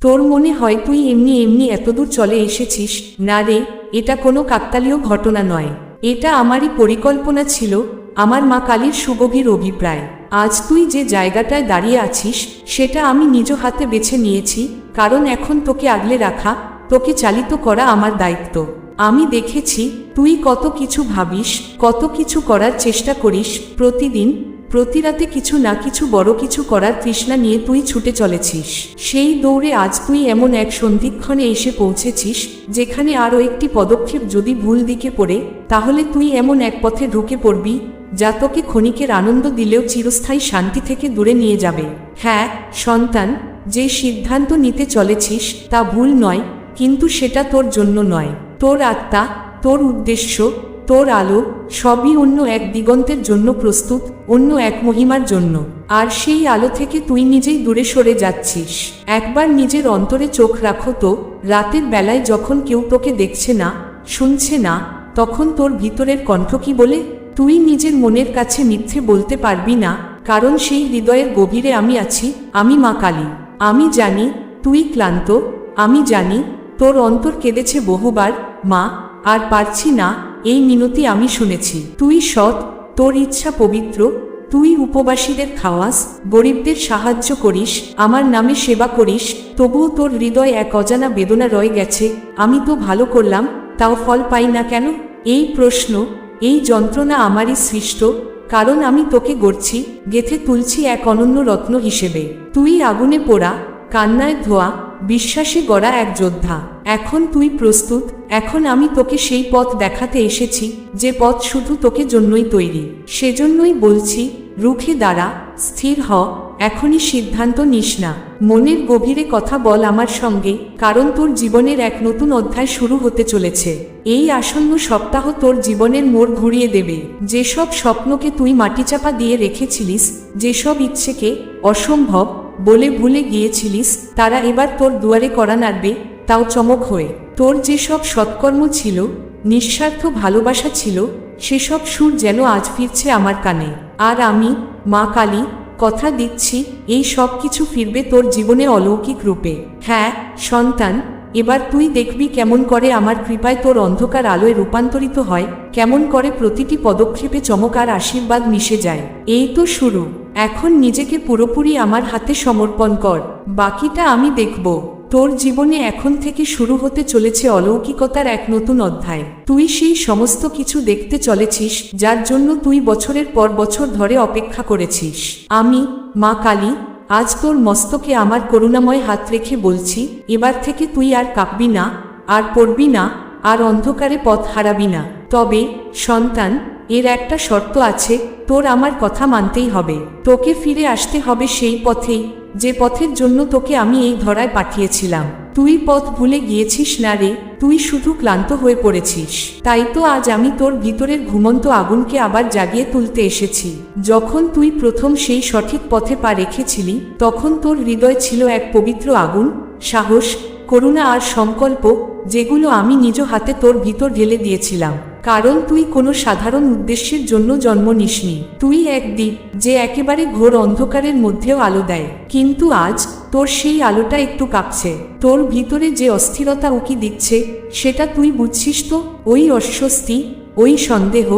তোর মনে হয় তুই এমনি এমনি এতদূর চলে এসেছিস? না রে, এটা কোনো কাকতালীয় ঘটনা নয়। এটা আমারই পরিকল্পনা ছিল, আমার মা কালীর সুগভীর অভিপ্রায়। আজ তুই যে জায়গাটায় দাঁড়িয়ে আছিস, সেটা আমি নিজ হাতে বেছে নিয়েছি, কারণ এখন তোকে আগলে রাখা, তোকে চালিত করা আমার দায়িত্ব। আমি দেখেছি, তুই কত কিছু ভাবিস, কত কিছু করার চেষ্টা করিস, প্রতিদিন প্রতি রাতে কিছু না কিছু বড় কিছু করার তৃষ্ণা নিয়ে তুই ছুটে চলেছিস। সেই দৌড়ে আজ তুই এমন এক সন্ধিক্ষণে এসে পৌঁছেছিস, যেখানে আরও একটি পদক্ষেপ যদি ভুল দিকে পড়ে, তাহলে তুই এমন এক পথে ঢুকে পড়বি, যা তোকে ক্ষণিকের আনন্দ দিলেও চিরস্থায়ী শান্তি থেকে দূরে নিয়ে যাবে। হ্যাঁ সন্তান, যে সিদ্ধান্ত নিতে চলেছিস তা ভুল নয়, কিন্তু সেটা তোর জন্য নয়। তোর আত্মা, তোর উদ্দেশ্য তোর আলো সবই অন্য এক দিগন্তের জন্য প্রস্তুত, অন্য এক মহিমার জন্য। আর সেই আলো থেকে তুই নিজেই দূরে সরে যাচ্ছিস। একবার নিজের অন্তরে চোখ রাখো তো, রাতের বেলায় যখন কেউ তোকে দেখছে না, শুনছে না, তখন তোর ভিতরের কণ্ঠ কি বলে? তুই নিজের মনের কাছে মিথ্যে বলতে পারবি না, কারণ সেই হৃদয়ের গভীরে আমি আছি, আমি মা কালী। আমি জানি, তুই ক্লান্ত, আমি জানি, তোর অন্তর কেঁদেছে বহুবার, মা, আর পারছি না এই মিনতি আমি শুনেছি। তুই সৎ, তোর ইচ্ছা পবিত্র, তুই উপবাসীদের খাওয়াস, গরিবদের সাহায্য করিস, আমার নামে সেবা করিস, তবুও তোর হৃদয় এক অজানা বেদনা রয়ে গেছে, আমি তো ভালো করলাম, তাও ফল পাই না কেন? এই প্রশ্ন, এই যন্ত্রণা আমারই সৃষ্ট, কারণ আমি তোকে গড়ছি, গেথে তুলছি এক অনন্য রত্ন হিসেবে। তুই আগুনে পোড়া, কান্নায় ধোয়া বিশ্বাসে গড়া এক যোদ্ধা। এখন তুই প্রস্তুত, এখন আমি তোকে সেই পথ দেখাতে এসেছি, যে পথ শুধু তোকে জন্যই তৈরি। সেজন্যই বলছি, রুখে দাঁড়া, স্থির হ, এখনই সিদ্ধান্ত নিস না। মনের গভীরে কথা বল আমার সঙ্গে, কারণ তোর জীবনের এক নতুন অধ্যায় শুরু হতে চলেছে। এই আসন্ন সপ্তাহ তোর জীবনের মোড় ঘুরিয়ে দেবে। যেসব স্বপ্নকে তুই মাটিচাপা দিয়ে রেখেছিলিস, যেসব ইচ্ছেকে অসম্ভব বলে ভুলে গিয়েছিলিস, তারা এবার তোর দুয়ারে করা নাড়বে, তাও চমক হয়ে। তোর যেসব সৎকর্ম ছিল, নিঃস্বার্থ ভালোবাসা ছিল সেসব সুর যেন আজ ফিরছে আমার কানে। আর আমি, মা কালী, কথা দিচ্ছি, এই সব কিছু ফিরবে তোর জীবনে অলৌকিক রূপে। হ্যাঁ সন্তান এবার তুই দেখবি কেমন করে আমার কৃপায় তোর অন্ধকার আলোয় রূপান্তরিত হয়, কেমন করে প্রতিটি পদক্ষেপে চমকার আশীর্বাদ মিশে যায়। এই তো শুরু। এখন নিজেকে পুরোপুরি আমার হাতে সমর্পণ কর। বাকিটা আমি দেখব। তোর জীবনে এখন থেকে শুরু হতে চলেছে অলৌকিকতার এক নতুন অধ্যায়। তুই সেই সমস্ত কিছু দেখতে চলেছিস, যার জন্য তুই বছরের পর বছর ধরে অপেক্ষা করেছিস। আমি, মা কালী আজ তোর মস্তকে আমার করুণাময় হাত রেখে বলছি, এবার থেকে তুই আর কাঁপবি না, আর পড়বি না, আর অন্ধকারে পথ হারাবি না। তবে, সন্তান, এর একটা শর্ত আছে, তোর আমার কথা মানতেই হবে। তোকে ফিরে আসতে হবে সেই পথেই। যে পথের জন্য তোকে আমি এই ধরায় পাঠিয়েছিলাম। তুই পথ ভুলে গিয়েছিস না রে, তুই শুধু ক্লান্ত হয়ে পড়েছিস। তাই তো আজ আমি তোর ভিতরের ঘুমন্ত আগুনকে আবার জাগিয়ে তুলতে এসেছি। যখন তুই প্রথম সেই সঠিক পথে পা রেখেছিলি, তখন তোর হৃদয় ছিল এক পবিত্র আগুন, সাহস, করুণা আর সংকল্প, যেগুলো আমি নিজ হাতে তোর ভিতর ঢেলে দিয়েছিলাম। কারণ তুই কোনো সাধারণ উদ্দেশ্যের জন্য জন্ম নিসনি। তুই এক দ্বীপ, যে একেবারে ঘোর অন্ধকারের মধ্যেও আলো দেয়। কিন্তু আজ তোর সেই আলোটা একটু কাঁপছে। তোর ভিতরে যে অস্থিরতা উকি দিচ্ছে, সেটা তুই বুঝছিস তো? ওই অস্বস্তি, ওই সন্দেহ,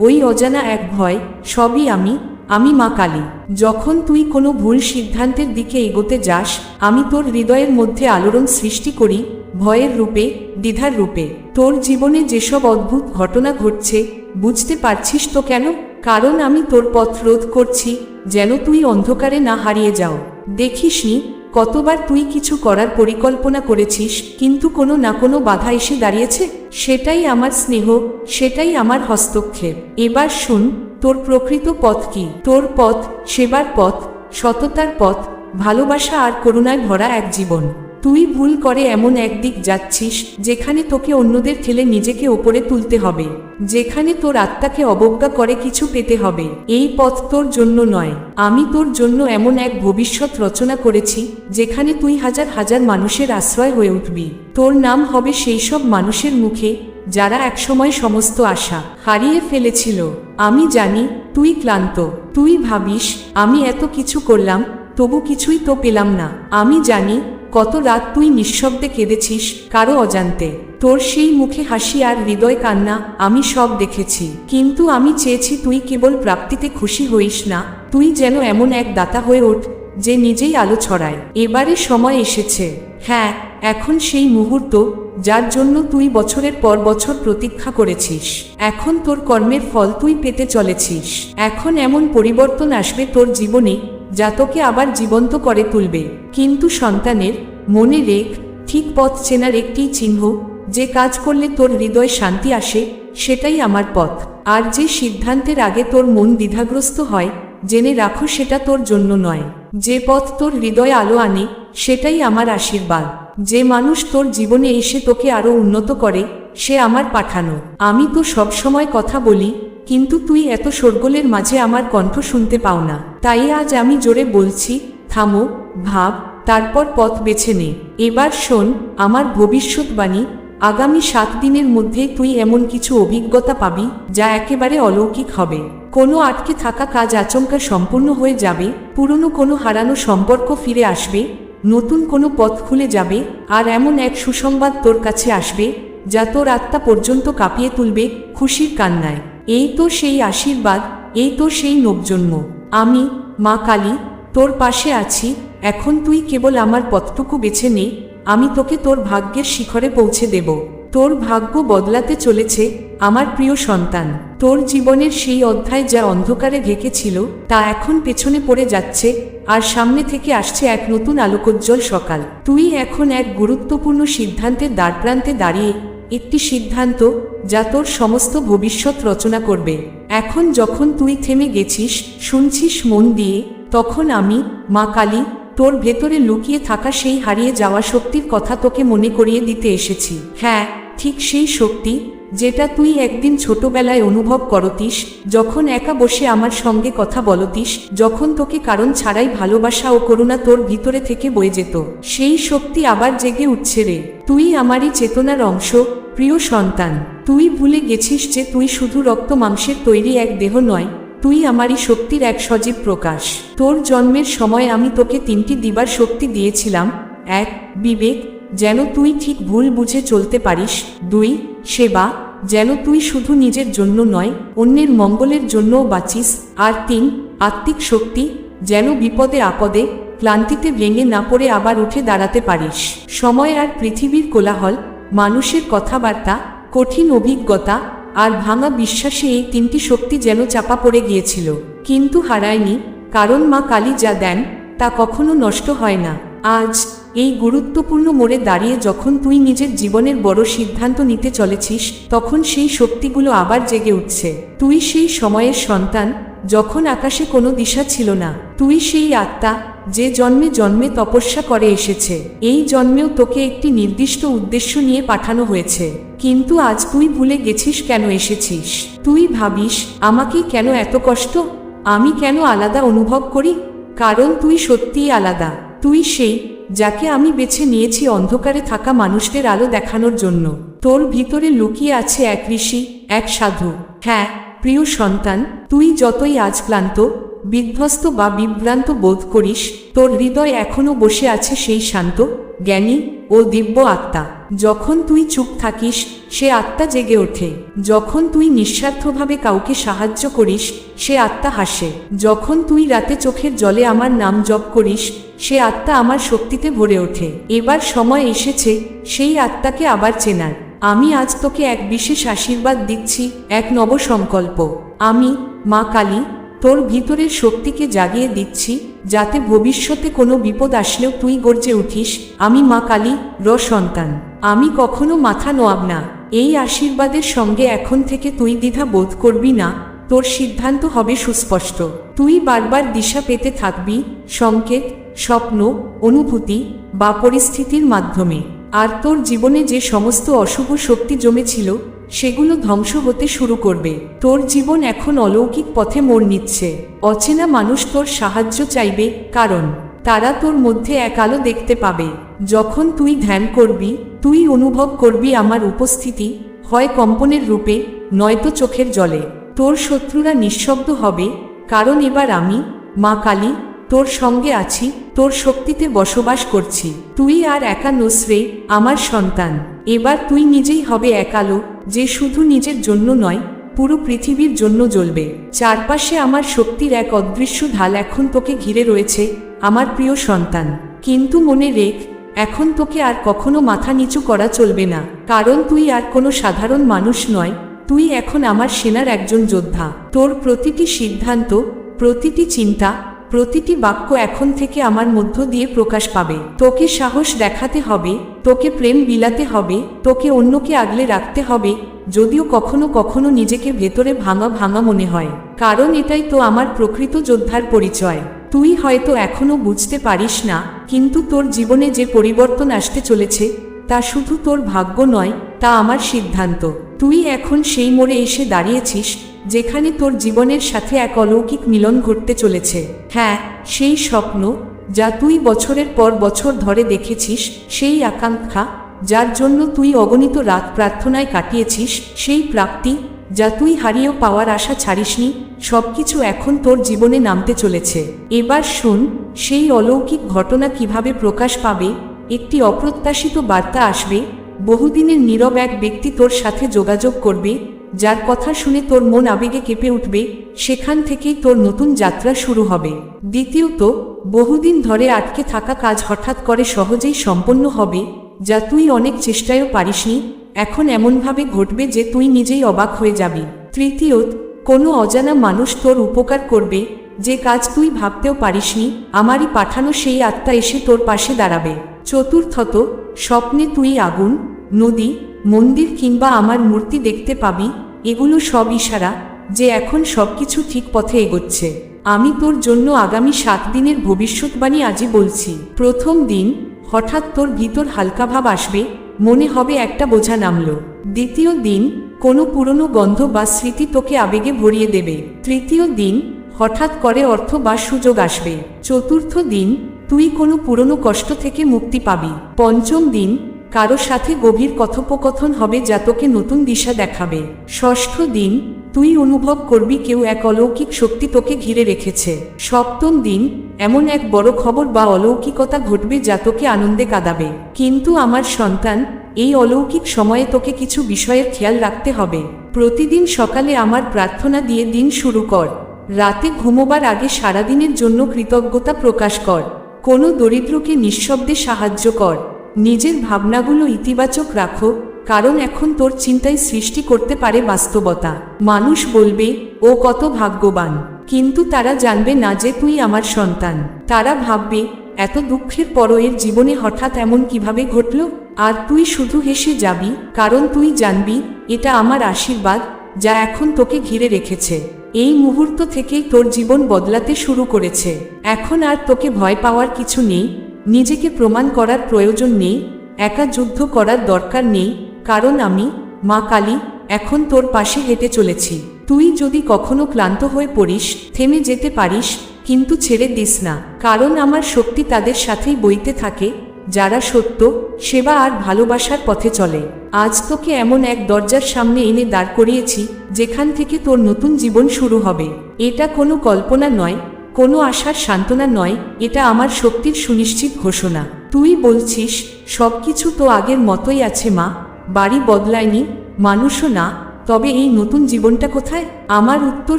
ওই অজানা এক ভয়, সবই আমি আমি মা কালী, যখন তুই কোনো ভুল সিদ্ধান্তের দিকে এগোতে যাস, আমি তোর হৃদয়ের মধ্যে আলোড়ন সৃষ্টি করি, ভয়ের রূপে, দ্বিধার রূপে। তোর জীবনে যেসব অদ্ভুত ঘটনা ঘটছে, বুঝতে পারছিস তো কেন? কারণ আমি তোর পথ রোধ করছি, যেন তুই অন্ধকারে না হারিয়ে যাও। দেখিসনি, কতবার তুই কিছু করার পরিকল্পনা করেছিস, কিন্তু কোনো না কোনো বাধা এসে দাঁড়িয়েছে? সেটাই আমার স্নেহ, সেটাই আমার হস্তক্ষেপ। এবার শুন তোর প্রকৃত পথ কি? তোর পথ, সেবার পথ, সততার পথ, ভালোবাসা আর করুণায় ভরা এক জীবন। তুই ভুল করে এমন একদিক যাচ্ছিস, যেখানে তোকে অন্যদের ঠেলে নিজেকে ওপরে তুলতে হবে। যেখানে তোর আত্মাকে অবজ্ঞা করে কিছু পেতে হবে। এই পথ তোর জন্য নয়। আমি তোর জন্য এমন এক ভবিষ্যৎ রচনা করেছি, যেখানে তুই হাজার হাজার মানুষের আশ্রয় হয়ে উঠবি। তোর নাম হবে সেই সব মানুষের মুখে, যারা একসময় সমস্ত আশা হারিয়ে ফেলেছিল। আমি জানি, তুই ক্লান্ত, তুই ভাবিস, আমি এত কিছু করলাম, তবু কিছুই তো পেলাম না। আমি জানি কত রাত তুই নিঃশব্দে কেঁদেছিস কারও অজান্তে। তোর সেই মুখে হাসি আর হৃদয় কান্না আমি সব দেখেছি। কিন্তু আমি চেয়েছি তুই কেবল প্রাপ্তিতে খুশি হইস না। তুই যেন এমন এক দাতা হয়ে ওঠ যে নিজেই আলো ছড়ায়। এবারে সময় এসেছে। হ্যাঁ এখন সেই মুহূর্ত যার জন্য তুই বছরের পর বছর প্রতীক্ষা করেছিস। এখন তোর কর্মের ফল তুই পেতে চলেছিস। এখন এমন পরিবর্তন আসবে তোর জীবনে যা তোকে আবার জীবন্ত করে তুলবে। কিন্তু সন্তানের মনে রেখ ঠিক পথ চেনার একটি চিহ্ন, যে কাজ করলে তোর হৃদয় শান্তি আসে, সেটাই আমার পথ। আর যে সিদ্ধান্তের আগে তোর মন দ্বিধাগ্রস্ত হয়, জেনে রাখো সেটা তোর জন্য নয়। যে পথ তোর হৃদয় আলো আনে, সেটাই আমার আশীর্বাদ। যে মানুষ তোর জীবনে এসে তোকে আরও উন্নত করে, সে আমার পাঠানো। আমি তো সব সময় কথা বলি কিন্তু তুই এত শোরগোলের মাঝে আমার কণ্ঠ শুনতে পাও না। তাই আজ আমি জোরে বলছি, থামো, ভাব, তারপর পথ বেছে নে। এবার শোন, আমার ভবিষ্যৎবাণী, আগামী সাত দিনের মধ্যে তুই এমন কিছু অভিজ্ঞতা পাবি, যা একেবারে অলৌকিক হবে। কোনো আটকে থাকা কাজ আচমকা সম্পূর্ণ হয়ে যাবে, পুরনো কোনো হারানো সম্পর্ক ফিরে আসবে, নতুন কোনো পথ খুলে যাবে, আর এমন এক সুসংবাদ তোর কাছে আসবে, যা তোর আত্মা পর্যন্ত কাঁপিয়ে তুলবে খুশির কান্নায়। এই তো সেই আশীর্বাদ, এই তো সেই নবজন্ম আমি, মা কালী, তোর পাশে আছি, এখন তুই কেবল আমার পথটুকু বেছে নে, আমি তোকে তোর ভাগ্যের শিখরে পৌঁছে দেব। তোর ভাগ্য বদলাতে চলেছে আমার প্রিয় সন্তান। তোর জীবনের সেই অধ্যায় যা অন্ধকারে ঢেকেছিল, তা এখন পেছনে পড়ে যাচ্ছে, আর সামনে থেকে আসছে এক নতুন আলোকোজ্জ্বল সকাল। তুই এখন এক গুরুত্বপূর্ণ সিদ্ধান্তের দ্বারপ্রান্তে দাঁড়িয়ে একটি সিদ্ধান্ত যা তোর সমস্ত ভবিষ্যৎ রচনা করবে। এখন যখন তুই থেমে গেছিস, শুনছিস মন দিয়ে, তখন আমি, মা কালী, তোর ভেতরে লুকিয়ে থাকা সেই হারিয়ে যাওয়া শক্তির কথা তোকে মনে করিয়ে দিতে এসেছি। হ্যাঁ ঠিক সেই শক্তি যেটা তুই একদিন ছোটবেলায় অনুভব করতিস, যখন একা বসে আমার সঙ্গে কথা বলতিস, যখন তোকে কারণ ছাড়াই ভালোবাসা ও করুণা তোর ভিতরে থেকে বয়ে যেত। সেই শক্তি আবার জেগে উঠছে রে। তুই আমারই চেতনার অংশ, প্রিয় সন্তান। তুই ভুলে গেছিস যে তুই শুধু রক্ত মাংসের তৈরি এক দেহ নয়, তুই আমারই শক্তির এক সজীব প্রকাশ। তোর জন্মের সময় আমি তোকে তিনটি দিবার শক্তি দিয়েছিলাম, এক, বিবেক, যেন তুই ঠিক ভুল বুঝে চলতে পারিস, দুই সেবা, যেন তুই শুধু নিজের জন্য নয়, অন্যের মঙ্গলের জন্যও বাঁচিস। আর তিন, আত্মিক শক্তি, যেন বিপদে আপদে, ক্লান্তিতে ভেঙে না পড়ে আবার উঠে দাঁড়াতে পারিস। সময় আর পৃথিবীর কোলাহল, মানুষের কথাবার্তা, কঠিন অভিজ্ঞতা, আর ভাঙা বিশ্বাসে এই তিনটি শক্তি যেন চাপা পড়ে গিয়েছিল। কিন্তু হারায়নি, কারণ মা কালী যা দেন, তা কখনো নষ্ট হয় না। আজ এই গুরুত্বপূর্ণ মোড়ে দাঁড়িয়ে যখন তুই নিজের জীবনের বড় সিদ্ধান্ত নিতে চলেছিস, তখন সেই শক্তিগুলো আবার জেগে উঠছে। তুই সেই সময়ের সন্তান, যখন আকাশে কোনো দিশা ছিল না। তুই সেই আত্মা, যে জন্মে জন্মে তপস্যা করে এসেছে। এই জন্মেও তোকে একটি নির্দিষ্ট উদ্দেশ্য নিয়ে পাঠানো হয়েছে। কিন্তু আজ তুই ভুলে গেছিস কেন এসেছিস? তুই ভাবিস, আমাকে কেন এত কষ্ট? আমি কেন আলাদা অনুভব করি? কারণ তুই সত্যিই আলাদা। তুই সেই যাকে আমি বেছে নিয়েছি অন্ধকারে থাকা মানুষদের আলো দেখানোর জন্য। তোর ভিতরে লুকিয়ে আছে এক ঋষি, এক সাধু। হ্যাঁ প্রিয় সন্তান, তুই যতই আজ ক্লান্ত, বিধ্বস্ত বা বিভ্রান্ত বোধ করিস, তোর হৃদয় এখনও বসে আছে সেই শান্ত জ্ঞানী ও দিব্য আত্মা। যখন তুই চুপ থাকিস, সে আত্মা জেগে ওঠে। যখন তুই নিঃস্বার্থভাবে কাউকে সাহায্য করিস, সে আত্মা হাসে। যখন তুই রাতে চোখের জলে আমার নাম জপ করিস, সে আত্মা আমার শক্তিতে ভরে ওঠে। এবার সময় এসেছে, সেই আত্মাকে আবার চেনার। আমি আজ তোকে এক বিশেষ আশীর্বাদ দিচ্ছি, এক নব সংকল্প আমি, মা কালী তোর ভিতরের শক্তিকে জাগিয়ে দিচ্ছি, যাতে ভবিষ্যতে কোনো বিপদ আসলেও তুই গর্জে উঠিস, আমি মা কালী, র সন্তান। আমি কখনো মাথা নোয়াব না। এই আশীর্বাদের সঙ্গে এখন থেকে তুই দ্বিধা বোধ করবি না। তোর সিদ্ধান্ত হবে সুস্পষ্ট। তুই বারবার দিশা পেতে থাকবি, সংকেত, স্বপ্ন, অনুভূতি বা পরিস্থিতির মাধ্যমে। আর তোর জীবনে যে সমস্ত অশুভ শক্তি জমেছিল সেগুলো ধ্বংস হতে শুরু করবে। তোর জীবন এখন অলৌকিক পথে মোড় নিচ্ছে। অচেনা মানুষ তোর সাহায্য চাইবে, কারণ তারা তোর মধ্যে এক আলো দেখতে পাবে। যখন তুই ধ্যান করবি, তুই অনুভব করবি আমার উপস্থিতি হয় কম্পনের রূপে, নয়তো চোখের জলে। তোর শত্রুরা নিঃশব্দ হবে, কারণ এবার আমি, মা কালী তোর সঙ্গে আছি, তোর শক্তিতে বসবাস করছি। তুই আর একা নসরে, আমার সন্তান। এবার তুই নিজেই হবে এক আলো যে শুধু নিজের জন্য নয়, পুরো পৃথিবীর জন্য জ্বলবে। চারপাশে আমার শক্তির এক অদৃশ্য ঢাল এখন তোকে ঘিরে রয়েছে, আমার প্রিয় সন্তান। কিন্তু মনে রেখ, এখন তোকে আর কখনো মাথা নিচু করা চলবে না। কারণ তুই আর কোনো সাধারণ মানুষ নয়, তুই এখন আমার সেনার একজন যোদ্ধা। তোর প্রতিটি সিদ্ধান্ত, প্রতিটি চিন্তা প্রতিটি বাক্য এখন থেকে আমার মধ্য দিয়ে প্রকাশ পাবে। তোকে সাহস দেখাতে হবে, তোকে প্রেম বিলাতে হবে, তোকে অন্যকে আগলে রাখতে হবে, যদিও কখনো কখনো নিজেকে ভেতরে ভাঙা ভাঙা মনে হয়। কারণ এটাই তো আমার প্রকৃত যোদ্ধার পরিচয়। তুই হয়তো এখনও বুঝতে পারিস না, কিন্তু তোর জীবনে যে পরিবর্তন আসতে চলেছে, তা শুধু তোর ভাগ্য নয়, তা আমার সিদ্ধান্ত। তুই এখন সেই মোড়ে এসে দাঁড়িয়েছিস যেখানে তোর জীবনের সাথে এক অলৌকিক মিলন ঘটতে চলেছে। হ্যাঁ সেই স্বপ্ন যা তুই বছরের পর বছর ধরে দেখেছিস, সেই আকাঙ্ক্ষা যার জন্য তুই অগণিত রাত প্রার্থনায় কাটিয়েছিস, সেই প্রাপ্তি যা তুই হারিয়েও পাওয়ার আশা ছাড়িসনি, সবকিছু এখন তোর জীবনে নামতে চলেছে। এবার শুন, সেই অলৌকিক ঘটনা কীভাবে প্রকাশ পাবে, একটি অপ্রত্যাশিত বার্তা আসবে, বহুদিনের নীরব এক ব্যক্তি তোর সাথে যোগাযোগ করবে যার কথা শুনে তোর মন আবেগে কেঁপে উঠবে, সেখান থেকেই তোর নতুন যাত্রা শুরু হবে। দ্বিতীয়ত, বহুদিন ধরে আটকে থাকা কাজ হঠাৎ করে সহজেই সম্পন্ন হবে, যা তুই অনেক চেষ্টায়ও পারিসনি, এখন এমনভাবে ঘটবে যে তুই নিজেই অবাক হয়ে যাবি। তৃতীয়ত, কোনো অজানা মানুষ তোর উপকার করবে, যে কাজ তুই ভাবতেও পারিসনি, আমারই পাঠানো সেই আত্মা এসে তোর পাশে দাঁড়াবে। চতুর্থত, স্বপ্নে তুই আগুন, নদী মন্দির কিংবা আমার মূর্তি দেখতে পাবি, এগুলো সব ইশারা যে এখন সবকিছু ঠিক পথে এগোচ্ছে। আমি তোর জন্য আগামী সাত দিনের ভবিষ্যৎবাণী আজই বলছি। প্রথম দিন, হঠাৎ তোর ভিতর হালকা ভাব আসবে, মনে হবে একটা বোঝা নামল। দ্বিতীয় দিন, কোনো পুরনো গন্ধ বা স্মৃতি তোকে আবেগে ভরিয়ে দেবে। তৃতীয় দিন, হঠাৎ করে অর্থ বা সুযোগ আসবে। চতুর্থ দিন, তুই কোনো পুরনো কষ্ট থেকে মুক্তি পাবি। পঞ্চম দিন কারও সাথে গভীর কথোপকথন হবে যা তোকে নতুন দিশা দেখাবে। ষষ্ঠ দিন, তুই অনুভব করবি কেউ এক অলৌকিক শক্তি তোকে ঘিরে রেখেছে। সপ্তম দিন, এমন এক বড় খবর বা অলৌকিকতা ঘটবে যা তোকে আনন্দে কাঁদাবে। কিন্তু আমার সন্তান, এই অলৌকিক সময়ে তোকে কিছু বিষয়ের খেয়াল রাখতে হবে। প্রতিদিন সকালে আমার প্রার্থনা দিয়ে দিন শুরু কর। রাতে ঘুমোবার আগে সারাদিনের জন্য কৃতজ্ঞতা প্রকাশ কর। কোনো দরিদ্রকে নিঃশব্দে সাহায্য কর। নিজের ভাবনাগুলো ইতিবাচক রাখো, কারণ এখন তোর চিন্তায় সৃষ্টি করতে পারে বাস্তবতা। মানুষ বলবে, ও কত ভাগ্যবান। কিন্তু তারা জানবে না যে তুই আমার সন্তান। তারা ভাববে, এত দুঃখের পরও এর জীবনে হঠাৎ এমন কীভাবে ঘটল? আর তুই শুধু হেসে যাবি, কারণ তুই জানবি, এটা আমার আশীর্বাদ, যা এখন তোকে ঘিরে রেখেছে। এই মুহূর্ত থেকেই তোর জীবন বদলাতে শুরু করেছে। এখন আর তোকে ভয় পাওয়ার কিছু নেই নিজেকে প্রমাণ করার প্রয়োজন নেই, একা যুদ্ধ করার দরকার নেই, কারণ আমি, মা কালী, এখন তোর পাশে হেঁটে চলেছি। তুই যদি কখনো ক্লান্ত হয়ে পড়িস, থেমে যেতে পারিস, কিন্তু ছেড়ে দিস না, কারণ আমার শক্তি তাদের সাথেই বইতে থাকে, যারা সত্য, সেবা আর ভালোবাসার পথে চলে। আজ তোকে এমন এক দরজার সামনে এনে দাঁড় করিয়েছি, যেখান থেকে তোর নতুন জীবন শুরু হবে। এটা কোনো কল্পনা নয় কোনো আশার সান্ত্বনা নয়, এটা আমার শক্তির সুনিশ্চিত ঘোষণা। তুই বলছিস, সবকিছু তো আগের মতোই আছে মা। বাড়ি বদলায়নি, মানুষও না। তবে এই নতুন জীবনটা কোথায়? আমার উত্তর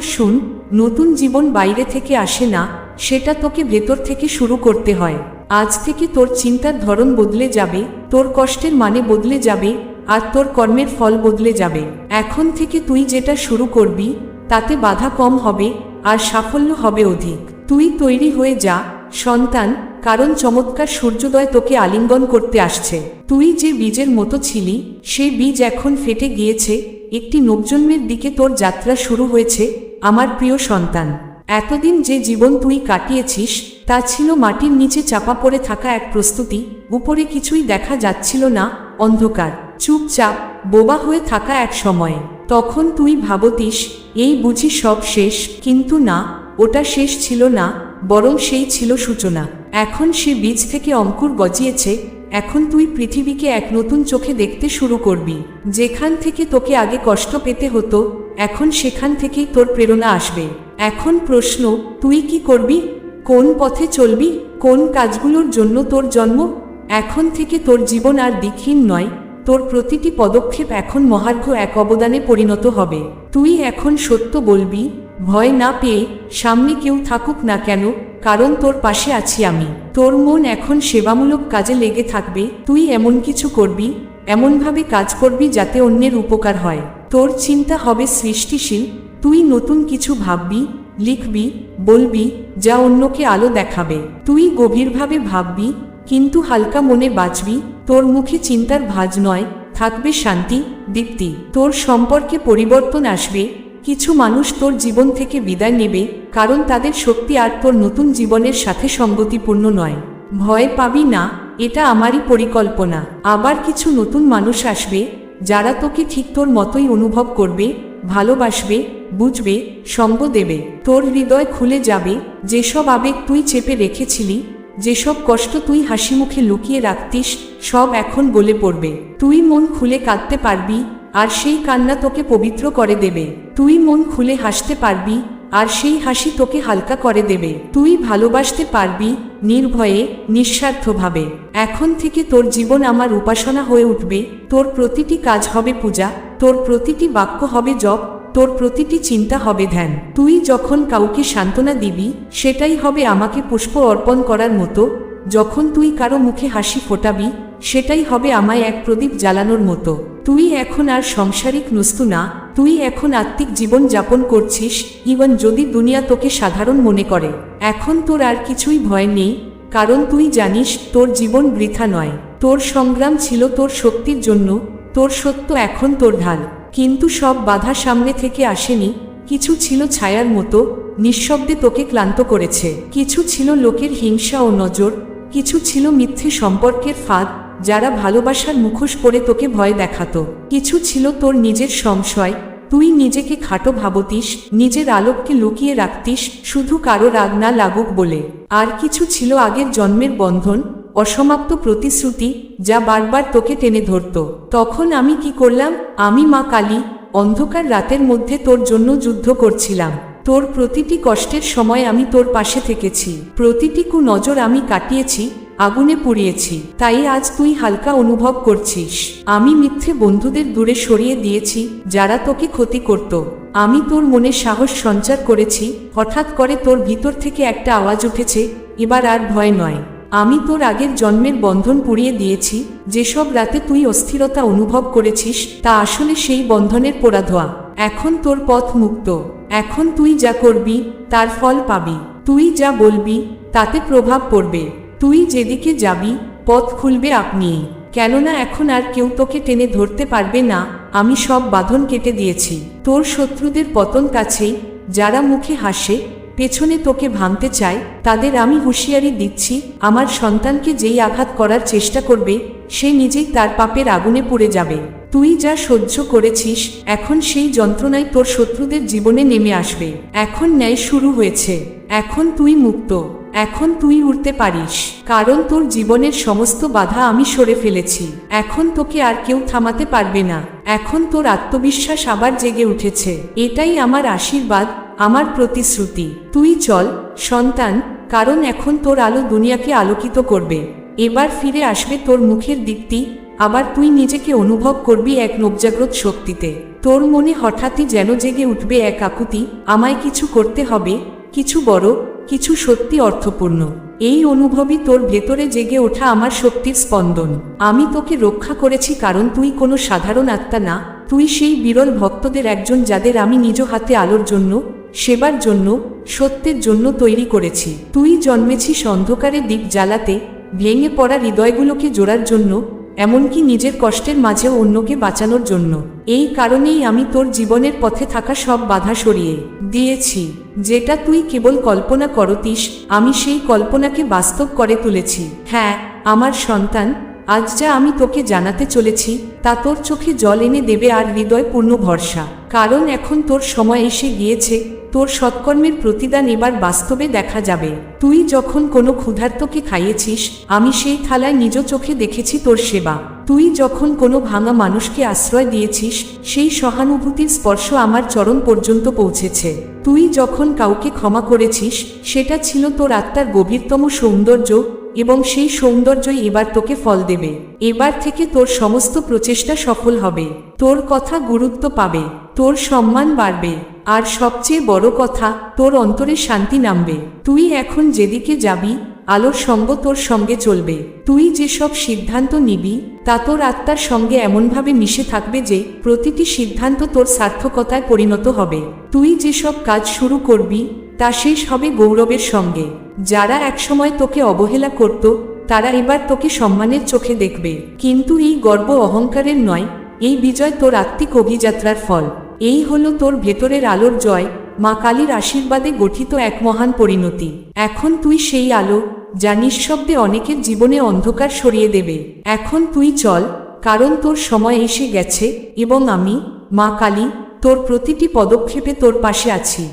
শুন, নতুন জীবন বাইরে থেকে আসে না, সেটা তোকে ভেতর থেকে শুরু করতে হয়। আজ থেকে তোর চিন্তার ধরন বদলে যাবে, তোর কষ্টের মানে বদলে যাবে, আর তোর কর্মের ফল বদলে যাবে। এখন থেকে তুই যেটা শুরু করবি, তাতে বাধা কম হবে, আর সাফল্য হবে অধিক। তুই তৈরি হয়ে যা, সন্তান, কারণ চমৎকার সূর্যোদয় তোকে আলিঙ্গন করতে আসছে। তুই যে বীজের মতো ছিলি সেই বীজ এখন ফেটে গিয়েছে, একটি নবজন্মের দিকে তোর যাত্রা শুরু হয়েছে, আমার প্রিয় সন্তান। এতদিন যে জীবন তুই কাটিয়েছিস, তা ছিল মাটির নিচে চাপা পড়ে থাকা এক প্রস্তুতি, উপরে কিছুই দেখা যাচ্ছিল না, অন্ধকার। চুপচাপ, বোবা হয়ে থাকা এক সময়ে। তখন তুই ভাবতিস, এই বুঝি সব শেষ, কিন্তু না ওটা শেষ ছিল না, বরং সেই ছিল সূচনা। এখন সে বীজ থেকে অঙ্কুর গজিয়েছে, এখন তুই পৃথিবীকে এক নতুন চোখে দেখতে শুরু করবি। যেখান থেকে তোকে আগে কষ্ট পেতে হতো, এখন সেখান থেকেই তোর প্রেরণা আসবে। এখন প্রশ্ন, তুই কি করবি? কোন পথে চলবি? কোন কাজগুলোর জন্য তোর জন্ম? এখন থেকে তোর জীবন আর দিকহীন নয় তোর প্রতিটি পদক্ষেপ এখন মহার্ঘ এক অবদানে পরিণত হবে। তুই এখন সত্য বলবি, ভয় না পেয়ে সামনে কেউ থাকুক না কেন, কারণ তোর পাশে আছি আমি। তোর মন এখন সেবামূলক কাজে লেগে থাকবে, তুই এমন কিছু করবি, এমনভাবে কাজ করবি যাতে অন্যের উপকার হয়। তোর চিন্তা হবে সৃষ্টিশীল, তুই নতুন কিছু ভাববি, লিখবি, বলবি, যা অন্যকে আলো দেখাবে। তুই গভীরভাবে ভাববি কিন্তু হালকা মনে বাঁচবি তোর মুখে চিন্তার ভাজ নয়, থাকবে শান্তি, দীপ্তি। তোর সম্পর্কে পরিবর্তন আসবে, কিছু মানুষ তোর জীবন থেকে বিদায় নেবে, কারণ তাদের শক্তি আর তোর নতুন জীবনের সাথে সঙ্গতিপূর্ণ নয়। ভয় পাবি না, এটা আমারই পরিকল্পনা। আবার কিছু নতুন মানুষ আসবে, যারা তোকে ঠিক তোর মতোই অনুভব করবে, ভালোবাসবে, বুঝবে, সঙ্গ দেবে। তোর হৃদয় খুলে যাবে, যেসব আবেগ তুই চেপে রেখেছিলি যেসব কষ্ট তুই হাসি মুখে লুকিয়ে রাখতিস, সব এখন গলে পড়বে। তুই মন খুলে কাঁদতে পারবি, আর সেই কান্না তোকে পবিত্র করে দেবে। তুই মন খুলে হাসতে পারবি, আর সেই হাসি তোকে হালকা করে দেবে। তুই ভালোবাসতে পারবি, নির্ভয়ে, নিঃস্বার্থভাবে। এখন থেকে তোর জীবন আমার উপাসনা হয়ে উঠবে। তোর প্রতিটি কাজ হবে পূজা, তোর প্রতিটি বাক্য হবে জপ তোর প্রতিটি চিন্তা হবে ধ্যান। তুই যখন কাউকে সান্ত্বনা দিবি, সেটাই হবে আমাকে পুষ্প অর্পণ করার মতো। যখন তুই কারও মুখে হাসি ফোটাবি, সেটাই হবে আমায় এক প্রদীপ জ্বালানোর মতো। তুই এখন আর সংসারিক নস্তু না, তুই এখন আত্মিক জীবন যাপন করছিস, ইভন যদি দুনিয়া তোকে সাধারণ মনে করে। এখন তোর আর কিছুই ভয় নেই, কারণ তুই জানিস, তোর জীবন বৃথা নয়। তোর সংগ্রাম ছিল তোর শক্তির জন্য, তোর সত্য এখন তোর ঢাল। কিন্তু সব বাধা সামনে থেকে আসেনি, কিছু ছিল ছায়ার মতো, নিঃশব্দে তোকে ক্লান্ত করেছে। কিছু ছিল লোকের হিংসা ও নজর, কিছু ছিল মিথ্যে সম্পর্কের ফাঁদ, যারা ভালোবাসার মুখোশ পরে তোকে ভয় দেখাতো। কিছু ছিল তোর নিজের সংশয়, তুই নিজেকে খাটো ভাবতিস, নিজের আলোককে লুকিয়ে রাখতিস, শুধু কারও রাগ না লাগুক বলে। আর কিছু ছিল আগের জন্মের বন্ধন অসমাপ্ত প্রতিশ্রুতি যা বারবার তোকে টেনে ধরত। তখন আমি কি করলাম? আমি মা কালী, অন্ধকার রাতের মধ্যে তোর জন্য যুদ্ধ করছিলাম। তোর প্রতিটি কষ্টের সময় আমি তোর পাশে থেকেছি। প্রতিটি কু নজর আমি কাটিয়েছি, আগুনে পুড়িয়েছি। তাই আজ তুই হালকা অনুভব করছিস। আমি মিথ্যে বন্ধুদের দূরে সরিয়ে দিয়েছি, যারা তোকে ক্ষতি করত। আমি তোর মনে সাহস সঞ্চার করেছি, হঠাৎ করে তোর ভিতর থেকে একটা আওয়াজ উঠেছে, এবার আর ভয় নয়। আমি তোর আগের জন্মের বন্ধন পুড়িয়ে দিয়েছি, যেসব রাতে তুই অস্থিরতা অনুভব করেছিস, তা আসলে সেই বন্ধনের পোড়াধোয়া। এখন তোর পথ মুক্ত। এখন তুই যা করবি, তার ফল পাবি। তুই যা বলবি, তাতে প্রভাব পড়বে। তুই যেদিকে যাবি, পথ খুলবে আপনিই কেননা এখন আর কেউ তোকে টেনে ধরতে পারবে না, আমি সব বাঁধন কেটে দিয়েছি। তোর শত্রুদের পতন কাছেই, যারা মুখে হাসে পেছনে তোকে ভাঙতে চাই, তাদের আমি হুঁশিয়ারি দিচ্ছি, আমার সন্তানকে যেই আঘাত করার চেষ্টা করবে, সে নিজেই তার পাপের আগুনে পুড়ে যাবে। তুই যা সহ্য করেছিস, এখন সেই যন্ত্রণায় তোর শত্রুদের জীবনে নেমে আসবে। এখন ন্যায় শুরু হয়েছে। এখন তুই মুক্ত। এখন তুই উঠতে পারিস, কারণ তোর জীবনের সমস্ত বাধা আমি সরে ফেলেছি। এখন তোকে আর কেউ থামাতে পারবে না। এখন তোর আত্মবিশ্বাস আবার জেগে উঠেছে। এটাই আমার আশীর্বাদ, আমার প্রতিশ্রুতি। তুই চল, সন্তান, কারণ এখন তোর আলো দুনিয়াকে আলোকিত করবে। এবার ফিরে আসবে তোর মুখের দিকটি আবার তুই নিজেকে অনুভব করবি এক নবজাগ্রত শক্তিতে। তোর মনে হঠাৎই যেন জেগে উঠবে এক আকুতি, আমায় কিছু করতে হবে, কিছু বড় কিছু সত্যি অর্থপূর্ণ। এই অনুভবই তোর ভেতরে জেগে ওঠা আমার শক্তির স্পন্দন। আমি তোকে রক্ষা করেছি কারণ তুই কোনো সাধারণ আত্মা না। তুই সেই বিরল ভক্তদের একজন যাদের আমি নিজ হাতে আলোর জন্য, সেবার জন্য, সত্যের জন্য তৈরি করেছি। তুই জন্মেছিস অন্ধকারে দ্বীপ জ্বালাতে, ভেঙে পড়া হৃদয়গুলোকে জোড়ার জন্য এমনকি নিজের কষ্টের মাঝেও অন্যকে বাঁচানোর জন্য। এই কারণেই আমি তোর জীবনের পথে থাকা সব বাধা সরিয়ে দিয়েছি। যেটা তুই কেবল কল্পনা করতিস, আমি সেই কল্পনাকে বাস্তব করে তুলেছি। হ্যাঁ আমার সন্তান, আজ যা আমি তোকে জানাতে চলেছি, তা তোর চোখে জল এনে দেবে আর হৃদয় পূর্ণ ভরসা। কারণ এখন তোর সময় এসে গিয়েছে তোর সৎকর্মের প্রতিদান এবার বাস্তবে দেখা যাবে। তুই যখন কোনো ক্ষুধার্তকে খাইয়েছিস, আমি সেই থালায় নিজ চোখে দেখেছি তোর সেবা। তুই যখন কোনো ভাঙা মানুষকে আশ্রয় দিয়েছিস, সেই সহানুভূতির স্পর্শ আমার চরণ পর্যন্ত পৌঁছেছে। তুই যখন কাউকে ক্ষমা করেছিস, সেটা ছিল তোর আত্মার গভীরতম সৌন্দর্য এবং সেই সৌন্দর্যই এবার তোকে ফল দেবে। এবার থেকে তোর সমস্ত প্রচেষ্টা সফল হবে। তোর কথা গুরুত্ব পাবে, তোর সম্মান বাড়বে, আর সবচেয়ে বড় কথা, তোর অন্তরে শান্তি নামবে। তুই এখন যেদিকে যাবি, আলোর সঙ্গ তোর সঙ্গে চলবে। তুই যেসব সিদ্ধান্ত নিবি, তা তোর আত্মার সঙ্গে এমনভাবে মিশে থাকবে যে, প্রতিটি সিদ্ধান্ত তোর সার্থকতায় পরিণত হবে। তুই যেসব কাজ শুরু করবি, তা শেষ হবে গৌরবের সঙ্গে। যারা একসময় তোকে অবহেলা করত, তারা এবার তোকে সম্মানের চোখে দেখবে। কিন্তু এই গর্ব অহংকারের নয়, এই বিজয় তোর আত্মিক অভিযাত্রার ফল। এই হলো তোর ভেতরের আলোর জয়, মা কালীর আশীর্বাদে গঠিত এক মহান পরিণতি। এখন তুই সেই আলো, যা নিঃশব্দে অনেকের জীবনে অন্ধকার সরিয়ে দেবে। এখন তুই চল, কারণ তোর সময় এসে গেছে, এবং আমি, মা কালী, তোর প্রতিটি পদক্ষেপে তোর পাশে আছি।